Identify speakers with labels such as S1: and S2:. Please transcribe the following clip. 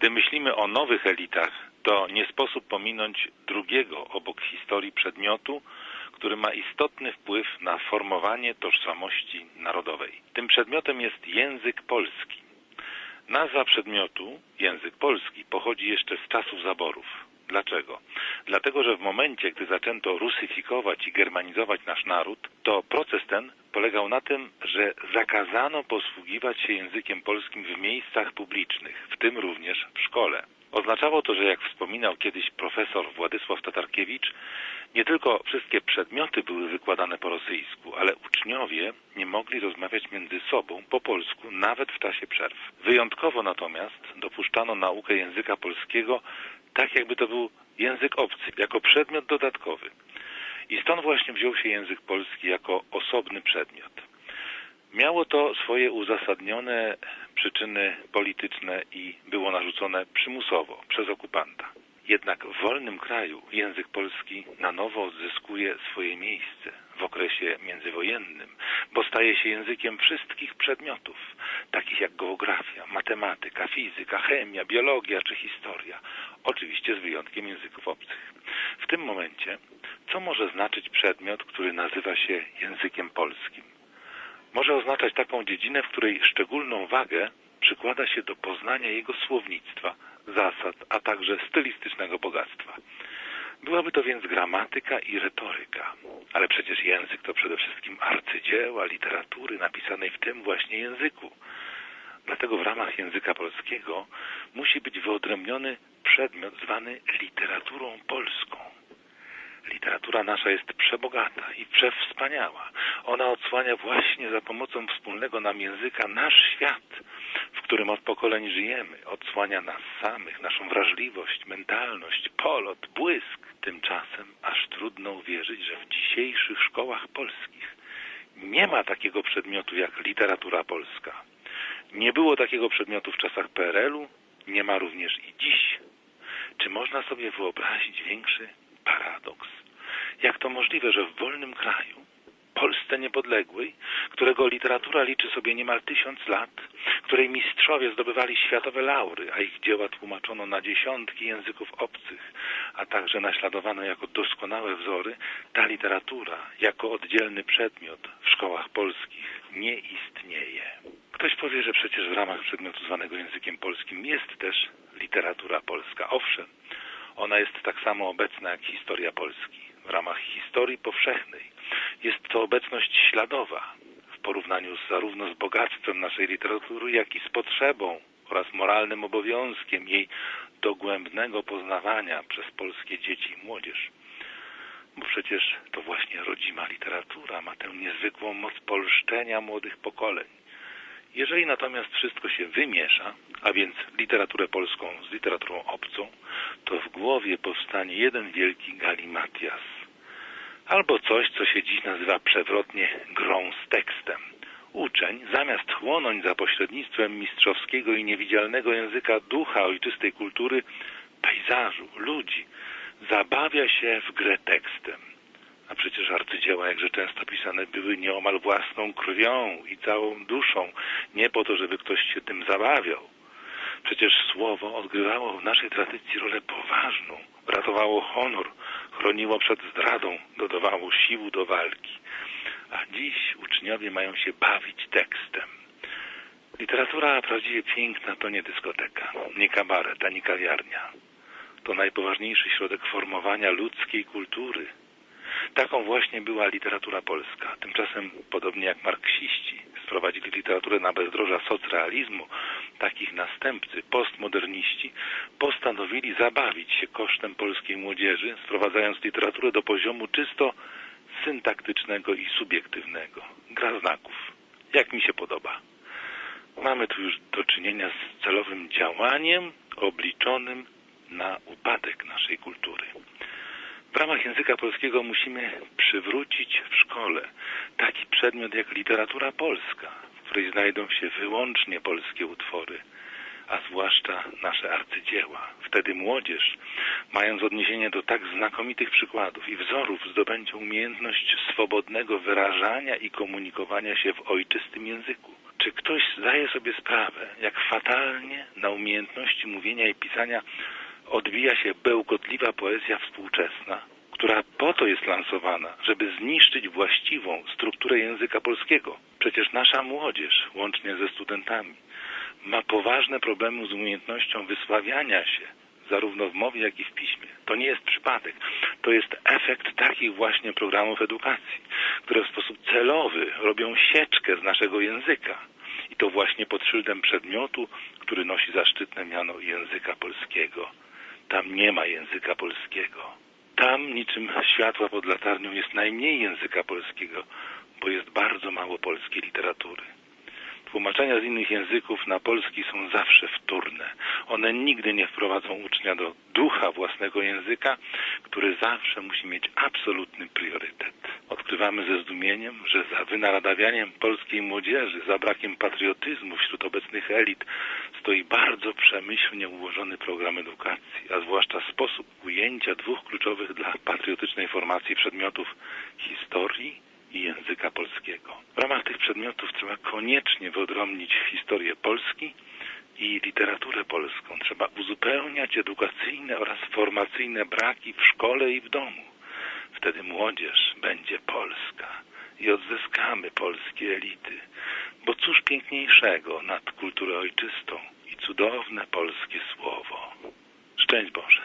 S1: Gdy myślimy o nowych elitach, to nie sposób pominąć drugiego obok historii przedmiotu, który ma istotny wpływ na formowanie tożsamości narodowej. Tym przedmiotem jest język polski. Nazwa przedmiotu, język polski, pochodzi jeszcze z czasów zaborów. Dlaczego? Dlatego, że w momencie, gdy zaczęto rusyfikować i germanizować nasz naród, to proces ten polegał na tym, że zakazano posługiwać się językiem polskim w miejscach publicznych, w tym również w szkole. Oznaczało to, że jak wspominał kiedyś profesor Władysław Tatarkiewicz, nie tylko wszystkie przedmioty były wykładane po rosyjsku, ale uczniowie nie mogli rozmawiać między sobą po polsku nawet w czasie przerw. Wyjątkowo natomiast dopuszczano naukę języka polskiego tak, jakby to był język obcy, jako przedmiot dodatkowy. I stąd właśnie wziął się język polski jako osobny przedmiot. Miało to swoje uzasadnione przyczyny polityczne i było narzucone przymusowo przez okupanta. Jednak w wolnym kraju język polski na nowo odzyskuje swoje miejsce w okresie międzywojennym, bo staje się językiem wszystkich przedmiotów, takich jak geografia, matematyka, fizyka, chemia, biologia czy historia, oczywiście z wyjątkiem języków obcych. W tym momencie, co może znaczyć przedmiot, który nazywa się językiem polskim? Może oznaczać taką dziedzinę, w której szczególną wagę przykłada się do poznania jego słownictwa, zasad, a także stylistycznego bogactwa. Byłaby to więc gramatyka i retoryka, ale przecież język to przede wszystkim arcydzieła literatury napisanej w tym właśnie języku. Dlatego w ramach języka polskiego musi być wyodrębniony przedmiot zwany literaturą polską. Literatura nasza jest przebogata i przewspaniała. Ona odsłania właśnie za pomocą wspólnego nam języka nasz świat, w którym od pokoleń żyjemy. Odsłania nas samych, naszą wrażliwość, mentalność, polot, błysk. Tymczasem aż trudno uwierzyć, że w dzisiejszych szkołach polskich nie ma takiego przedmiotu jak literatura polska. Nie było takiego przedmiotu w czasach PRL-u, nie ma również i dziś. Czy można sobie wyobrazić większy paradoks? Jak to możliwe, że w wolnym kraju, Polsce niepodległej, którego literatura liczy sobie niemal tysiąc lat, której mistrzowie zdobywali światowe laury, a ich dzieła tłumaczono na dziesiątki języków obcych, a także naśladowano jako doskonałe wzory, ta literatura jako oddzielny przedmiot w szkołach polskich nie istnieje. Ktoś powie, że przecież w ramach przedmiotu zwanego językiem polskim jest też literatura polska. Owszem, ona jest tak samo obecna jak historia Polski. W ramach historii powszechnej jest to obecność śladowa w porównaniu z, zarówno z bogactwem naszej literatury, jak i z potrzebą oraz moralnym obowiązkiem jej dogłębnego poznawania przez polskie dzieci i młodzież. Bo przecież to właśnie rodzima literatura ma tę niezwykłą moc polszczenia młodych pokoleń. Jeżeli natomiast wszystko się wymiesza, a więc literaturę polską z literaturą obcą, to w głowie powstanie jeden wielki galimatias. Albo coś, co się dziś nazywa przewrotnie grą z tekstem. Uczeń, zamiast chłonąć za pośrednictwem mistrzowskiego i niewidzialnego języka ducha ojczystej kultury, pejzażu, ludzi, zabawia się w grę tekstem. A przecież arcydzieła jakże często pisane były nieomal własną krwią i całą duszą, nie po to, żeby ktoś się tym zabawiał. Przecież słowo odgrywało w naszej tradycji rolę poważną, ratowało honor, chroniło przed zdradą, dodawało sił do walki. A dziś uczniowie mają się bawić tekstem. Literatura prawdziwie piękna to nie dyskoteka, nie kabaret, ani kawiarnia. To najpoważniejszy środek formowania ludzkiej kultury. Taką właśnie była literatura polska. Tymczasem, podobnie jak marksiści sprowadzili literaturę na bezdroża socrealizmu, takich następcy, postmoderniści, postanowili zabawić się kosztem polskiej młodzieży, sprowadzając literaturę do poziomu czysto syntaktycznego i subiektywnego. Gra znaków. Jak mi się podoba. Mamy tu już do czynienia z celowym działaniem obliczonym na upadek naszej kultury. W ramach języka polskiego musimy przywrócić w szkole taki przedmiot jak literatura polska, której znajdą się wyłącznie polskie utwory, a zwłaszcza nasze arcydzieła. Wtedy młodzież, mając odniesienie do tak znakomitych przykładów i wzorów, zdobędzie umiejętność swobodnego wyrażania i komunikowania się w ojczystym języku. Czy ktoś zdaje sobie sprawę, jak fatalnie na umiejętności mówienia i pisania odbija się bełkotliwa poezja współczesna, która po to jest lansowana, żeby zniszczyć właściwą strukturę języka polskiego. Przecież nasza młodzież, łącznie ze studentami, ma poważne problemy z umiejętnością wysławiania się, zarówno w mowie, jak i w piśmie. To nie jest przypadek. To jest efekt takich właśnie programów edukacji, które w sposób celowy robią sieczkę z naszego języka. I to właśnie pod szyldem przedmiotu, który nosi zaszczytne miano języka polskiego. Tam nie ma języka polskiego. Tam niczym światła pod latarnią jest najmniej języka polskiego, bo jest bardzo mało polskiej literatury. Tłumaczenia z innych języków na polski są zawsze wtórne. One nigdy nie wprowadzą ucznia do ducha własnego języka, który zawsze musi mieć absolutny priorytet. Odkrywamy ze zdumieniem, że za wynaradawianiem polskiej młodzieży, za brakiem patriotyzmu wśród obecnych elit stoi bardzo przemyślnie ułożony program edukacji, a zwłaszcza sposób ujęcia dwóch kluczowych dla patriotycznej formacji przedmiotów historii i języka polskiego. W ramach tych przedmiotów trzeba koniecznie wyodrębnić historię Polski i literaturę polską. Trzeba uzupełniać edukacyjne oraz formacyjne braki w szkole i w domu. Wtedy młodzież będzie polska i odzyskamy polskie elity. Bo cóż piękniejszego nad kulturę ojczystą i cudowne polskie słowo. Szczęść Boże.